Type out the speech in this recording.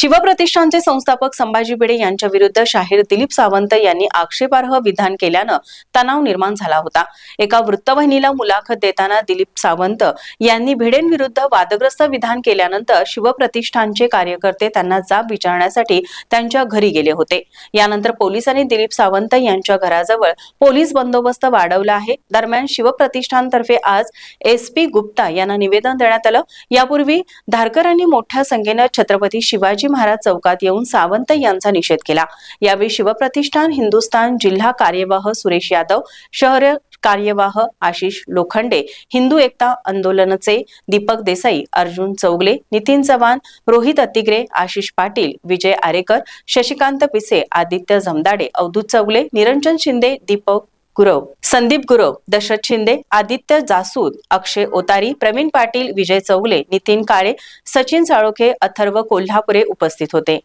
शिवप्रतिष्ठानचे संस्थापक संभाजी भिडे यांच्या विरुद्ध शाहीर दिलीप सावंत यांनी आक्षेपार्ह विधान केल्यानं तणाव निर्माण झाला होता. एका वृत्तवाहिनीला मुलाखत देताना दिलीप सावंत यांनी भिडेंविरुद्ध वादग्रस्त विधान केल्यानंतर शिवप्रतिष्ठानचे कार्यकर्ते त्यांना जाब विचारण्यासाठी त्यांच्या घरी गेले होते. यानंतर पोलिसांनी दिलीप सावंत यांच्या घराजवळ पोलीस बंदोबस्त वाढवला आहे. दरम्यान शिवप्रतिष्ठानतर्फे आज एस पी गुप्ता यांना निवेदन देण्यात आलं. यापूर्वी धारकरांनी मोठ्या संख्येनं छत्रपती शिवाजी महाराज चौकात येऊन सावंत यांचा निषेध केला. यावेळी शिवप्रतिष्ठान हिंदुस्थान जिल्हा कार्यवाह सुरेश यादव शहर कार्यवाह आशिष लोखंडे हिंदू एकता आंदोलनचे दीपक देसाई अर्जुन चौगले नितीन चव्हाण रोहित अतिग्रे आशिष पाटील विजय आरेकर शशिकांत पिसे आदित्य जमदाडे अवधूत चौगले निरंजन शिंदे दीपक गुरव संदीप गुरव दशरथ शिंदे आदित्य जासूद अक्षय ओतारी प्रवीण पाटील विजय चौगले नितीन काळे सचिन साळोखे अथर्व कोल्हापुरे उपस्थित होते.